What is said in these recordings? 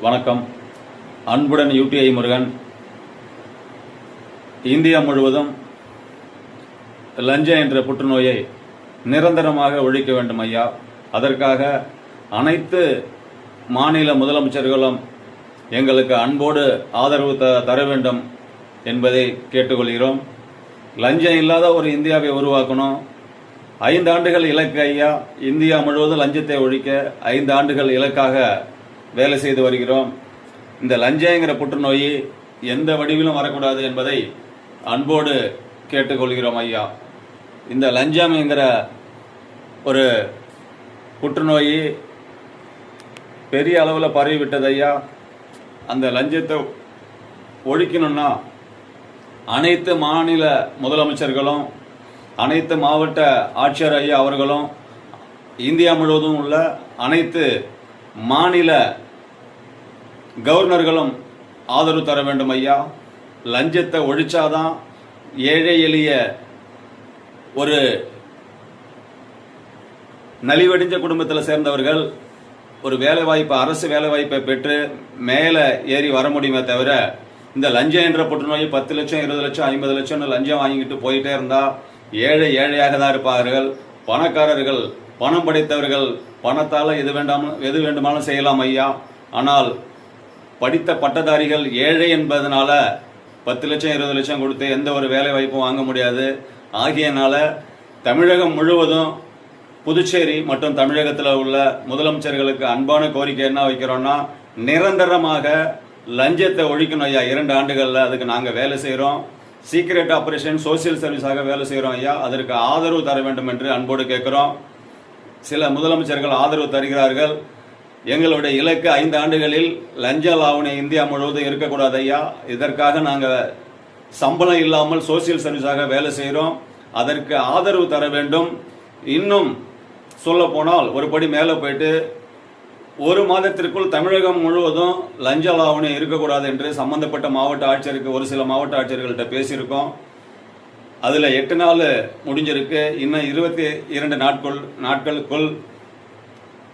வணக்கம். அன்புடன் UTI Murugan. India முழுவதும் லஞ்சம் என்ற புற்றுநோயை நிரந்தரமாக ஒழிக்க வேண்டும் ஐயா. அதற்காக அனைத்து மாநில முதலமைச்சர்களும் எங்களுக்கு அன்போடு ஆதரவு த தர வேண்டும் என்பதை கேட்டுக்கொள்கிறோம். லஞ்சம் இல்லாத ஒரு இந்தியாவை உருவாக்கணும். ஐந்து ஆண்டுகள் இலக்கு ஐயா. இந்தியா முழுவதும் லஞ்சத்தை ஒழிக்க ஐந்து ஆண்டுகள் இலக்காக வேலை செய்து வருகிறோம். இந்த லஞ்சங்கிற புற்றுநோய் எந்த வடிவிலும் வரக்கூடாது என்பதை அன்போடு கேட்டுக்கொள்கிறோம் ஐயா. இந்த லஞ்சம் என்கிற ஒரு புற்றுநோய் பெரிய அளவில் பரவிவிட்டது ஐயா. அந்த லஞ்சத்தை ஒழிக்கணும்னா அனைத்து மாநில முதலமைச்சர்களும் அனைத்து மாவட்ட ஆட்சியர் ஐயா அவர்களும் இந்தியா முழுவதும் உள்ள அனைத்து மாநில கவர்னர்களும் ஆதரவு தர வேண்டும் ஐயா. லஞ்சத்தை ஒழிச்சாதான் ஏழை எளிய ஒரு நலிவடைஞ்ச குடும்பத்தில் சேர்ந்தவர்கள் ஒரு வேலை வாய்ப்பு அரசு வேலை வாய்ப்பை பெற்று மேலே ஏறி வர முடியுமே தவிர இந்த லஞ்சம் என்ற புற்றுநோய் பத்து லட்சம் இருபது லட்சம் ஐம்பது லட்சம்னு லஞ்சம் வாங்கிட்டு போயிட்டே இருந்தால் ஏழை ஏழையாக தான் இருப்பார்கள். பணக்காரர்கள் பணம் படைத்தவர்கள் பணத்தால் எது வேண்டாமல் எது வேண்டுமானாலும் செய்யலாம் ஐயா. ஆனால் படித்த பட்டதாரிகள் ஏழை என்பதனால பத்து லட்சம் இருபது லட்சம் கொடுத்து எந்த ஒரு வேலை வாய்ப்பும் வாங்க முடியாது. ஆகியனால தமிழகம் முழுவதும் புதுச்சேரி மற்றும் தமிழகத்தில் உள்ள முதலமைச்சர்களுக்கு அன்பான கோரிக்கை என்ன வைக்கிறோம்னா நிரந்தரமாக லஞ்சத்தை ஒழிக்கணும் ஐயா. இரண்டு ஆண்டுகளில் அதுக்கு நாங்கள் வேலை செய்கிறோம் சீக்ரெட் ஆபரேஷன் சோசியல் சர்வீஸாக வேலை செய்கிறோம் ஐயா. அதற்கு ஆதரவு தர வேண்டும் என்று அன்போடு கேட்குறோம். சில முதலமைச்சர்கள் ஆதரவு தருகிறார்கள். எங்களுடைய இலக்கு ஐந்து ஆண்டுகளில் லஞ்ச லாவணி இந்தியா முழுவதும் இருக்கக்கூடாது ஐயா. இதற்காக நாங்கள் சம்பளம் இல்லாமல் சோசியல் சர்வீஸாக வேலை செய்கிறோம் அதற்கு ஆதரவு தர வேண்டும். இன்னும் சொல்ல போனால் ஒரு படி மேலே போயிட்டு ஒரு மாதத்திற்குள் தமிழகம் முழுவதும் லஞ்ச லாவணி இருக்கக்கூடாது என்று சம்பந்தப்பட்ட மாவட்ட ஆட்சியருக்கு ஒரு சில மாவட்ட ஆட்சியர்கள்ட்ட பேசியிருக்கோம். அதில் எட்டு நாள் முடிஞ்சிருக்கு. இன்னும் இருபத்தி இரண்டு நாட்கள் நாட்களுக்குள்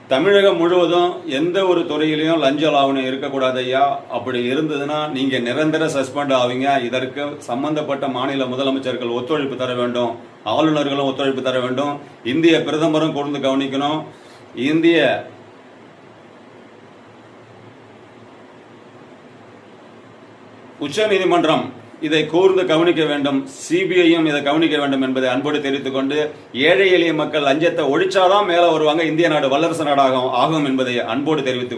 தமிழகம் முழுவதும் எந்த ஒரு துறையிலையும் லஞ்ச லாவணி இருக்கக்கூடாது ஐயா. அப்படி இருந்ததுன்னா நீங்கள் நிரந்தர சஸ்பெண்ட் ஆவீங்க. இதற்கு சம்பந்தப்பட்ட மாநில முதலமைச்சர்கள் ஒத்துழைப்பு தர வேண்டும். ஆளுநர்களும் ஒத்துழைப்பு தர வேண்டும். இந்திய பிரதமரும் கூர்ந்து கவனிக்கணும். இந்திய உச்சநீதிமன்றம் இதை கூர்ந்து கவனிக்க வேண்டும். சிபிஐயும் இதை கவனிக்க வேண்டும் என்பதை அன்போடு தெரிவித்துக் கொண்டு ஏழை எளிய மக்கள் லஞ்சத்தை ஒழிச்சாதான் மேலே வருவாங்க. இந்திய நாடு வல்லரசு நாடாகும் ஆகும் என்பதை அன்போடு தெரிவித்துக் கொள்